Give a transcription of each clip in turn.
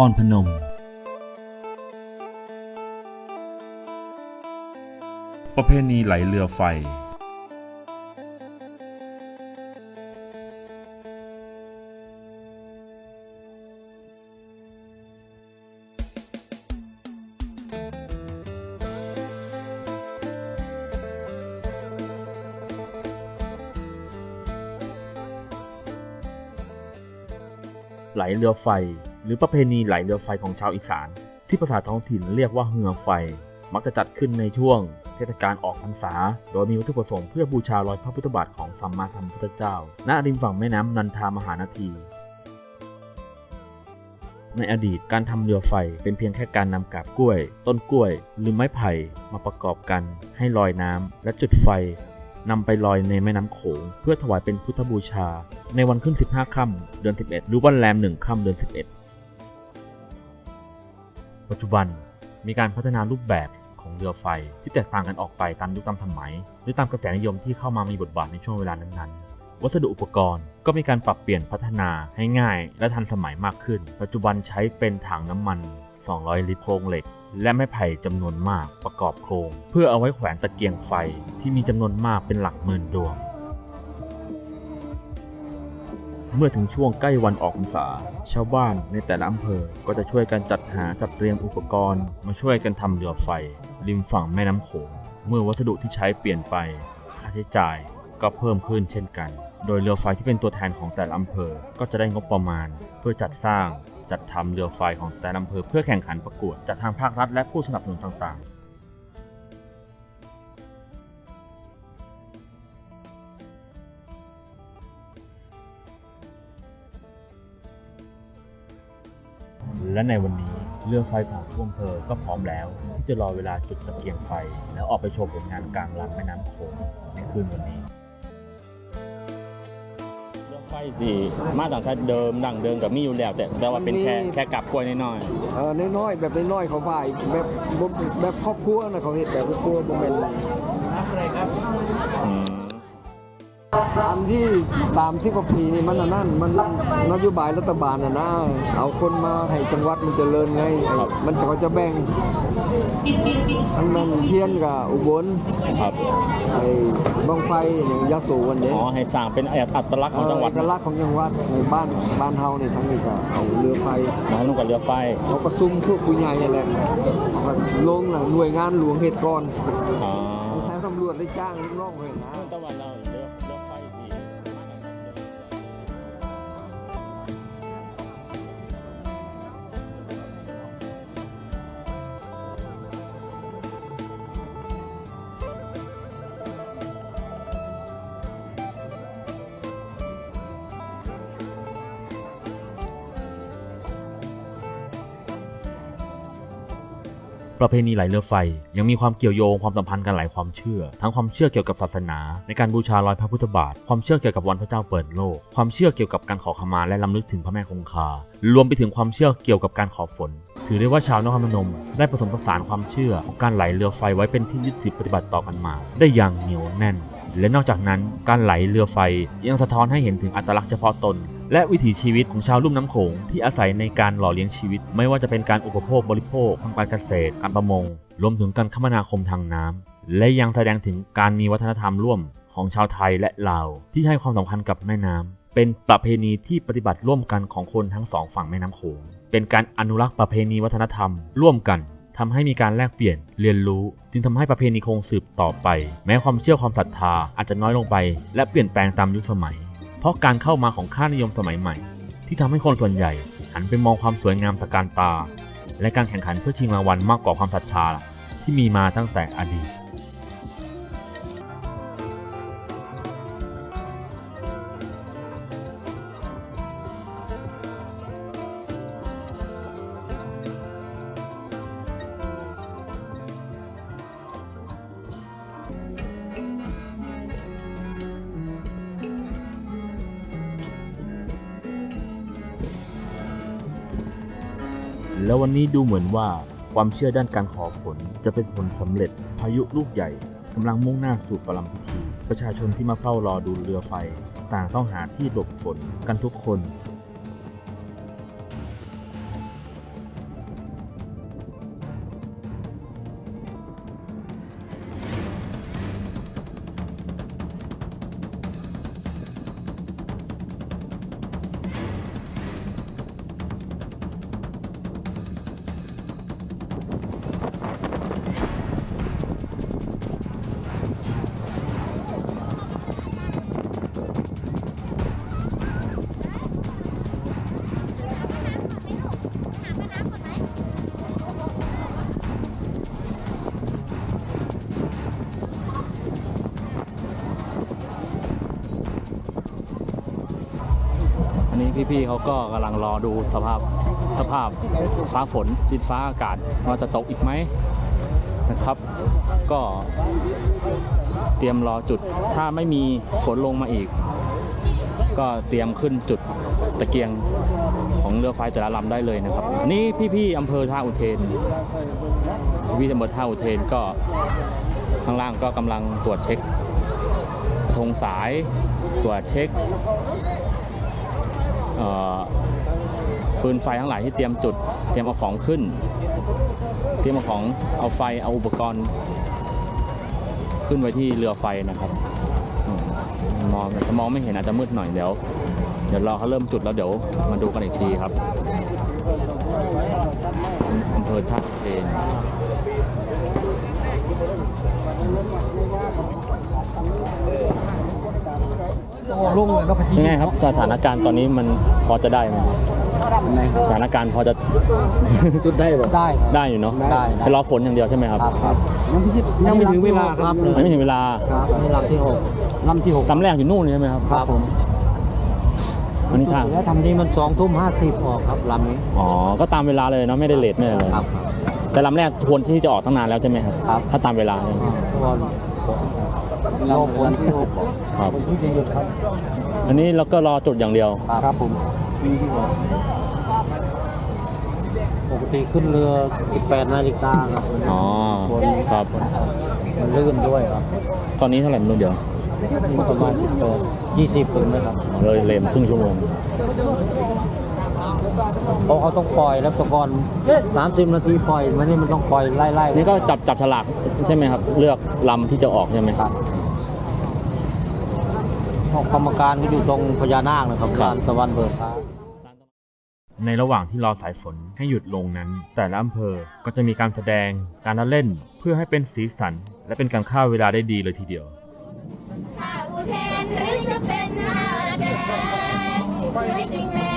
ครพนม ประเพณีไหลเรือไฟ ไหลเรือไฟ หรือประเพณีไหลเรือไฟของชาวอีสาน ที่ภาษาท้องถิ่นเรียกว่าเฮือไฟ มักจะจัดขึ้นในช่วง เทศกาลออกพรรษา โดยมีวัตถุประสงค์เพื่อบูชารอยพระพุทธบาทของสัมมาสัมพุทธเจ้า ณ ริมฝั่งแม่น้ำนันทามหานาที ในอดีตการทำเรือไฟเป็นเพียงแค่การนำกาบกล้วย ต้นกล้วย หรือไม้ไผ่มาประกอบกัน ให้ลอยน้ำและจุดไฟนำไปลอยในแม่น้ำโขงเพื่อถวายเป็นพุทธบูชา ในวันขึ้น 15 ค่ำเดือน 11 หรือวันแรม 1 ค่ำเดือน 11 ปัจจุบันมีการพัฒนารูปแบบของเรือไฟที่แตกต่างกันออกไปตามยุคตามสมัย หรือตามกระแสนิยมที่เข้ามามีบทบาทในช่วงเวลานั้นๆ วัสดุอุปกรณ์ก็มีการปรับเปลี่ยนพัฒนาให้ง่ายและทันสมัยมากขึ้น ปัจจุบันใช้เป็นถังน้ำมัน 200 ลิตรโครงเหล็ก และไม้ไผ่จำนวนมากประกอบโครง เพื่อเอาไว้แขวนตะเกียงไฟที่มีจำนวนมากเป็นหลักหมื่นดวง เมื่อถึงช่วงใกล้วันออกพรรษา ชาวบ้านในแต่ละอำเภอก็จะช่วยกันจัดหาจัดเตรียมอุปกรณ์ มาช่วยกันทำเรือไฟ ริมฝั่งแม่น้ำโขง เมื่อวัสดุที่ใช้เปลี่ยนไป ค่าใช้จ่ายก็เพิ่มขึ้นเช่นกัน โดยเรือไฟที่เป็นตัวแทนของแต่ละอำเภอ ก็จะได้งบประมาณ เพื่อจัดสร้าง จัดทำเรือไฟของแต่ละอำเภอเพื่อแข่งขันประกวดจากทางภาครัฐและผู้สนับสนุนต่างๆ และในวันนี้เรือไฟของทุกอำเภอก็พร้อมแล้วที่จะรอเวลาจุดตะเกียงไฟ แล้วออกไปโชว์ผลงานกลางลำแม่น้ำโขงในคืนวันนี้เรื่องไฟสิมาตั้งแต่เดิมดังเดิมกับมีอยู่แล้ว แต่แต่ว่าเป็นแค่มีแค่กลับกล้วยน้อยเออน้อยๆแบบน้อยๆเขาฝ่ายแบบบ่แบบครอบครัวนะเขาเห็นแบบครอบครัวบ่แม่นๆอืม อันที่30กว่าปีนี่มันอันนั่นมันนโยบายรัฐบาลน่ะนะเอาคนมาให้จังหวัดมันเจริญไงไอ้มันจะเขาจะแบ่งอันนั้นเทียนกับอุบลครับไอ้บังไฟอย่างยะโสวันนี้อ๋อให้สร้างเป็นอัตลักษณ์ของจังหวัดเอกลักษณ์ของจังหวัดในบ้านบ้านเฮานี่ทั้งนี้ก็เอาเรือไฟมาให้ลงกับเรือไฟเขาประชุมพวกผู้ใหญ่นี่แหละลงน่ะหน่วยงานหลวงเฮ็ดก่อนอ๋อทางตำรวจได้จ้างลูกน้องไว้นะ ประเพณีไหลเรือไฟ ยังมีความเกี่ยวโยงความสัมพันธ์กันหลายความเชื่อ ทั้งความเชื่อเกี่ยวกับศาสนา ในการบูชารอยพระพุทธบาท ความเชื่อเกี่ยวกับวันพระเจ้าเปิดโลก ความเชื่อเกี่ยวกับการขอขมาและลำลึกถึงพระแม่คงคา รวมไปถึงความเชื่อเกี่ยวกับการขอฝน ถือได้ว่าชาวนครพนม ได้ผสมผสานความเชื่อของการไหลเรือไฟไว้เป็นที่ยึดถือปฏิบัติต่อกันมา ได้อย่างเหนียวแน่น และนอกจากนั้นการไหลเรือไฟยังสะท้อนให้เห็นถึงอัตลักษณ์เฉพาะตน และวิถีชีวิตของชาวลุ่มน้ำโขงที่อาศัยในการหล่อเลี้ยงชีวิต ไม่ว่าจะเป็นการอุปโภคบริโภคทางการเกษตร การประมง รวมถึงการคมนาคมทางน้ำและยังแสดงถึงการมีวัฒนธรรมร่วมของชาวไทยและลาว ที่ให้ความสำคัญกับแม่น้ำเป็นประเพณีที่ปฏิบัติร่วมกันของคนทั้งสองฝั่งแม่น้ำโขงเป็นการอนุรักษ์ประเพณีวัฒนธรรม ร่วมกันทำให้มีการแลกเปลี่ยนเรียนรู้ จึงทำให้ประเพณีคงสืบต่อไป แม้ความเชื่อความศรัทธาอาจจะน้อยลงไป และเปลี่ยนแปลงตามยุคสมัย เพราะการเข้ามาของค่านิยมสมัยใหม่ ที่ทำให้คนส่วนใหญ่หันไปมองความสวยงามตะการตา และการแข่งขันเพื่อชิงรางวัลมากกว่าความศรัทธาที่มีมาตั้งแต่อดีต แล้ววันนี้ดูเหมือนว่าความเชื่อด้านการขอฝนจะเป็นผลสำเร็จ พายุลูกใหญ่กำลังมุ่งหน้าสู่ประลัมพิธี ประชาชนที่มาเฝ้ารอดูเรือไฟ ต่างต้องหาที่หลบฝนกันทุกคน อันนี้พี่ๆเขาก็กำลังรอดูสภาพสภาพฟ้าฝนดินฟ้าอากาศว่าจะตกอีกไหมนะครับ ก็เตรียมรอจุดถ้าไม่มีฝนลงมาอีก ก็เตรียมขึ้นจุดตะเกียงของเรือไฟแต่ละลำได้เลยนะครับ อันนี้พี่ๆอำเภอท่าอุเทนพี่ตำบลท่าอุเทนก็ข้างล่างก็กำลังตรวจเช็คธงสายตรวจเช็ค ปืนไฟทั้งหลายที่เตรียมจุด เตรียมเอาของขึ้น เตรียมเอาของเอาไฟเอาอุปกรณ์ ขึ้นไว้ที่เรือไฟนะครับอืมองจะมองไม่เห็นอาจจะมืดหน่อยเดี๋ยวเดี๋ยวรอเขาเริ่มจุดแล้วเดี๋ยวมาดูกันอีกทีครับอำเภอท่าเพน ลุงเลยนกกระชียังไงครับสถานการณ์ตอนนี้มันพอจะได้ไหมสถานการณ์พอจะจุดได้บ่ได้ ได้อยู่เนาะได้แต่รอฝนอย่างเดียวใช่ไหมครับครับยังไม่ถึงเวลาครับยังไม่ถึงเวลาครับนี่ลำที่หกลำที่หกลำแรกอยู่นู่นใช่ไหมครับครับผมอันนี้ทางแล้วทำนี้มันสองทุ่มห้าสิบออกครับลำนี้อ๋อก็ตามเวลาเลยเนาะไม่ได้เลทไม่ได้เลยครับแต่ลำแรกควรที่จะออกตั้งนานแล้วใช่ไหมครับครับถ้าตามเวลา ใช่ไหมตัวลำฝนที่หกครับฝนที่จะหยุดครับ อันนี้เราก็รอจุดอย่างเดียว ครับผมปกติขึ้นเรือ 18 นาฬิกาครับอ๋อครับ มันลื่นด้วยครับ ตอนนี้เท่าไหร่ไม่รู้เดี๋ยวนี่ประมาณ18 20ถึงนะครับเลยเลมครึ่งชั่วโมงเพราะเขาต้องปล่อยแล้วแตะก่อน30 นาทีปล่อยมันนี่มันต้องปล่อยไล่ๆนี่ก็จับจับฉลากใช่ไหมครับ เลือกลำที่จะออกใช่ไหมครับ พวกกรรมการก็อยู่ตรงพญานาคนะครับครับลานตะวันเบิกฟ้าในระหว่างที่รอสายฝนให้หยุดลงนั้น แต่ละอำเภอก็จะมีการแสดงการละเล่น เพื่อให้เป็นสีสัน และเป็นการฆ่าเวลาได้ดีเลยทีเดียวถ้าอุเทนหรือจะเป็นหน้าแดงสวยจริงแม่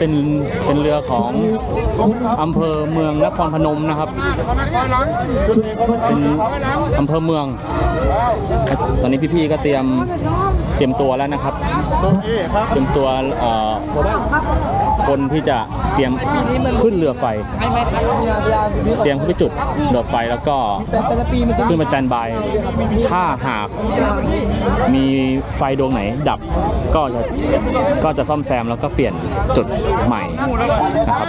เป็นเป็นเรือของอำเภอเมืองนครพนมนะครับ เป็นอำเภอเมือง ตอนนี้พี่ๆก็เตรียมเตรียมตัวแล้วนะครับ เตรียมตัวเอ่อ คนที่จะเตรียมขึ้นเรือไฟ เตรียมขึ้นไปจุดเรือไฟแล้วก็ขึ้นมาแตนบาย ถ้าหากมีไฟดวงไหนดับก็จะก็จะซ่อมแซมแล้วก็เปลี่ยนจุดใหม่นะครับ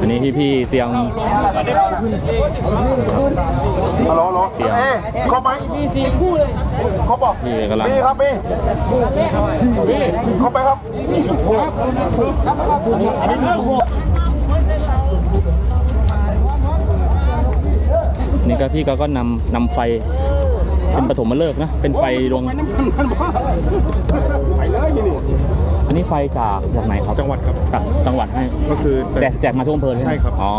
อันนี้พี่ๆเตรียมเตรียม เอ๊ะครบไหมมีสี่คู่เลยครบบอกพี่กำลังมีครับมีมีครบไหมครับนี่ก็พี่ก็ก็นำนำไฟ เป็นปฐมฤกษ์นะ เป็นไฟดวง ไปเลยนี่อันนี้ไฟจากจากไหนครับจังหวัดครับจากจังหวัดให้ก็คือแจกแจกมาทั่วอำเภอเลยไหมใช่ครับ อ๋อ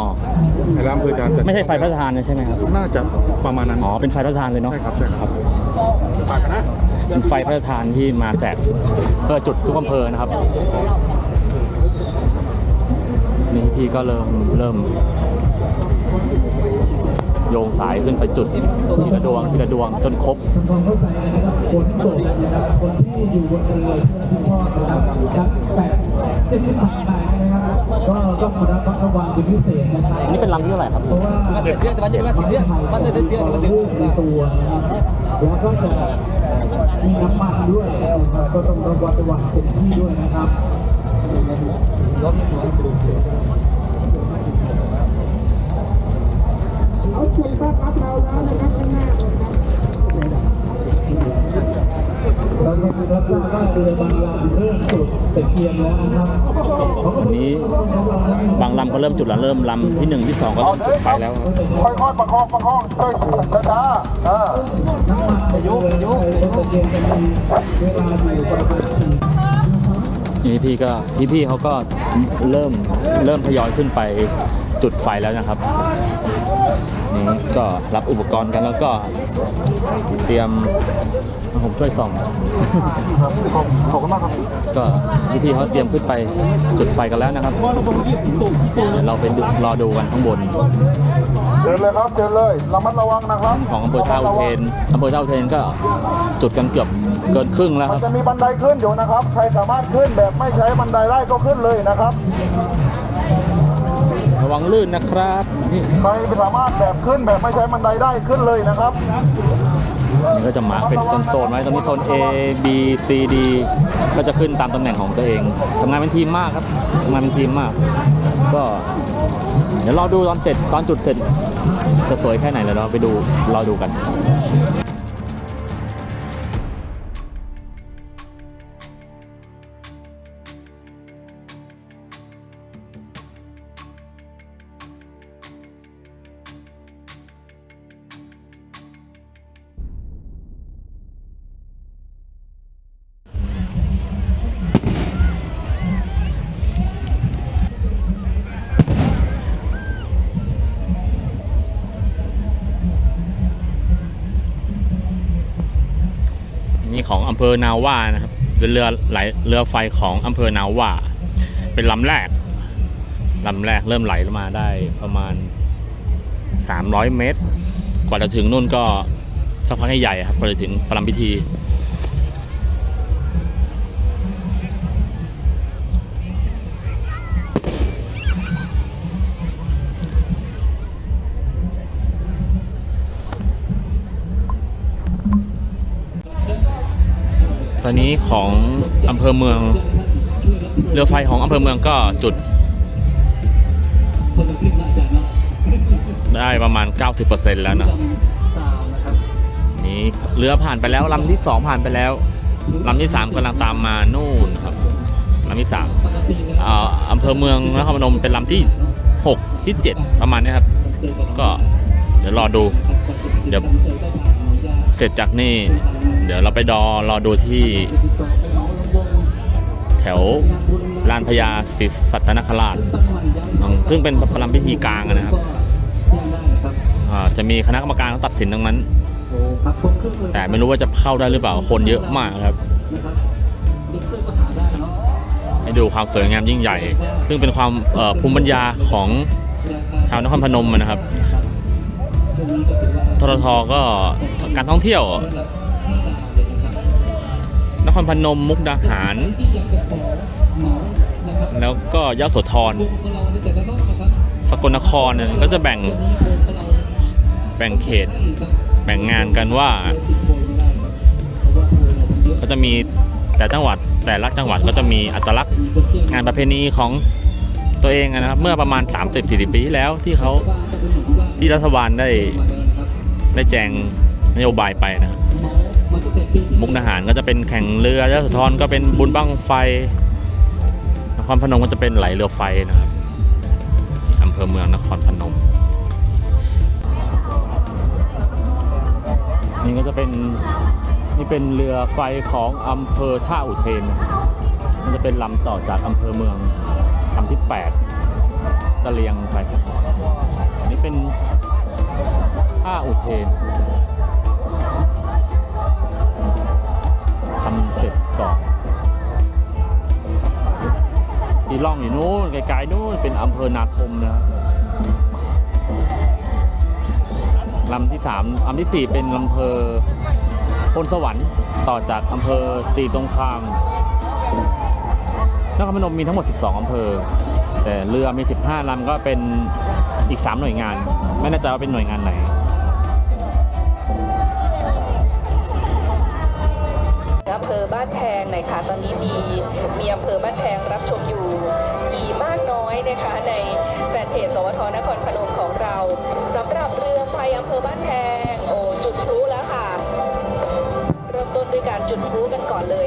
ในร้านอำเภอจานแต่ไม่ใช่ไฟพระราชทานนะใช่ไหมครับ น่าจะประมาณนั้น อ๋อ เป็นไฟพระราชทานเลยเนาะ ใช่ครับ ใช่ครับฝากนะเป็นไฟพระราชทานที่มาแจกเพื่อจุดทุกอำเภอนะครับนี่พี่ก็เริ่มเริ่ม โยงสายขึ้นไปจุดทีละดวงทีละดวงจนครบความเข้าใจนะครับคนตกนะครับคนที่อยู่บนเรือที่ชอบนะครับรับแปดเจ็ดสิบบาทนะครับก็ต้องมารับรางวัลเป็นพิเศษนะครับนี่เป็นลำที่เท่าไหร่ครับเพราะว่ามาเสียเสียแต่ว่าจะมาเสียเสียมาเสียเสียแต่ว่าเสียในตัวนะครับแล้วก็จะมีน้ำมันด้วยนะครับก็ต้องระวัดระวังเต็มที่ด้วยนะครับ เราก็คือรับทราบว่าเรือบางลำเริ่มจุดตะเกียงแล้วนะครับวันนี้บางลำก็เริ่มจุดแล้วเริ่มลำที่หนึ่งที่สองก็เริ่มจุดไฟแล้วค่อยๆประคองประคองช่วยช้าๆอ่าน้ำมันในเรือในตะเกียงจะมีเวลาอยู่ประมาณสี่นี่พี่ก็พี่พี่ๆเขาก็เริ่มเริ่มทยอยขึ้นไป จุดไฟแล้วนะครับ นี่ก็รับอุปกรณ์กันแล้วก็เตรียมผมช่วยส่องขอบคุณมากครับ ก็พี่พี่ๆเขาเตรียมขึ้นไปจุดไฟกันแล้วนะครับ เดี๋ยวเราไปดูรอดูกันข้างบนเดินเลยครับเดินเลยระมัดระวังนะครับ ของอำเภอท่าอุเทนอำเภอท่าอุเทนก็จุดกันเกือบเกินครึ่งแล้วคมัรันบจะมีบันไดขึ้นอยู่นะครับ ใครสามารถขึ้นแบบไม่ใช้บันไดได้ก็ขึ้นเลยนะครับระ วังลื่นนะครับนี่ใครสามารถแบบขึ้นแบบไม่ใช้บันไดได้ขึ้นเลยนะครับนี่ก็จะมาร์คเป็นโซนๆไว้ตอนนี้โซน A B C D ก็จะขึ้นตามตำแหน่งของตัวเองทำงานเป็นทีมมากครับทำงานเป็นทีมมาก ก็ เดี๋ยวรอดูตอนเสร็จตอนจุดเสร็จจะสวยแค่ไหนเดี๋ยวเราไปดูรอดูกัน ภอนาว่านะครับเป็นเรือไหลเรือไฟของอำเภอนาว่า เป็นลำแรกลำแรกเริ่มไหลมาได้ประมาณ 300 เมตร กว่าจะถึงนู่นก็สักพักใหญ่ครับกว่าจะถึงประลัมพิธี อนนี้ของอำเภอเมือง เรือไฟของอำเภอเมืองก็จุด ได้ประมาณ 90%แล้วนะนี่เรือผ่านไปแล้วลำที่ 2 ผ่านไปแล้วลำที่ 3กำลังตามมานู่นครับลำที่3อ่าอำเภอเมืองนครพนมเป็นลำที่ 6 ที่ 7 ประมาณนี้ครับ ก็เดี๋ยวรอดู เดี๋ยว สร็จจากนี่ เดี๋ยวเราไปดอรอดูที่ แถวลานพญาศิสัตนคราช ซึ่งเป็นประลัมพิธีกลางนะครับจะมีคณะกรรมการตัดสินตรงนั้น แต่ไม่รู้ว่าจะเข้าได้หรือเปล่าคนเยอะมากครับให้ดูความสวยงามยิ่งใหญ่ ซึ่งเป็นความภูมิปัญญาของชาวนครพนมนะครับทททก็ การท่องเที่ยว นครพนมมุกดาหาร แล้วก็ยโสธรสกลนครเนี่ยก็จะแบ่งแบ่งเขต แบ่งงานกันว่าก็จะมีแต่จังหวัดแต่ละจังหวัดก็จะมีอัตลักษณ์งานประเพณีของตัวเองนะครับ เมื่อประมาณ 30-40 ปีที่แล้วที่เขาที่รัฐบาลได้ได้แจง นโยบายไปนะครับมุกดาหารก็จะเป็นแข่งเรือยโสธรก็เป็นบุญบั้งไฟนครพนมก็จะเป็นไหลเรือไฟนะครับอำเภอเมืองนครพนม นี่ก็จะเป็นนี่เป็นเรือไฟของอำเภอท่าอุเทนนะครับมันจะเป็นลำต่อจากอำเภอเมืองลำที่8ตะเลียงไปอันนี้เป็นท่าอุเทน สร็จก่อนที่ล่องอยู่นู้นไกลๆนู้นเป็นอำเภอนาคมนะครับลำที่สามลำที่สี่เป็นอำเภอพลสวรรค์ต่อจากอำเภอสีสงคามนครพนมมีทั้งหมด 12อำเภอ แต่เรือมี 15ลำก็เป็นอีก 3 หน่วยงาน ไม่แน่ใจว่าเป็นหน่วยงานไหน บ้านแพงหน่อยค่ะ ตอนนี้มีมีอำเภอบ้านแพงรับชมอยู่กี่มากน้อยนะคะในแฟนเพจสวทนครพนมของเราสำหรับเรือไฟอำเภอบ้านแพงโอ้จุดพลุแล้วค่ะ เริ่มต้นด้วยการจุดพลุกันก่อนเลย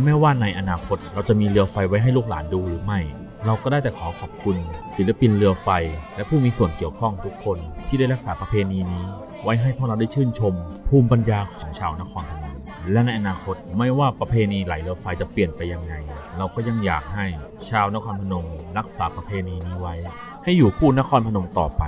และไม่ว่าในอนาคตเราจะมีเรือไฟไว้ให้ลูกหลานดูหรือไม่ เราก็ได้แต่ขอขอบคุณ ศิลปินเรือไฟ และผู้มีส่วนเกี่ยวข้องทุกคนที่ได้รักษาประเพณีนี้ ไว้ให้พวกเราได้ชื่นชม ภูมิปัญญาของชาวนครพนมและในอนาคตไม่ว่าประเพณีไหลเรือไฟจะเปลี่ยนไปยังไง เราก็ยังอยากให้ชาวนครพนม รักษาประเพณีนี้ไว้ ให้อยู่คู่นครพนมต่อไป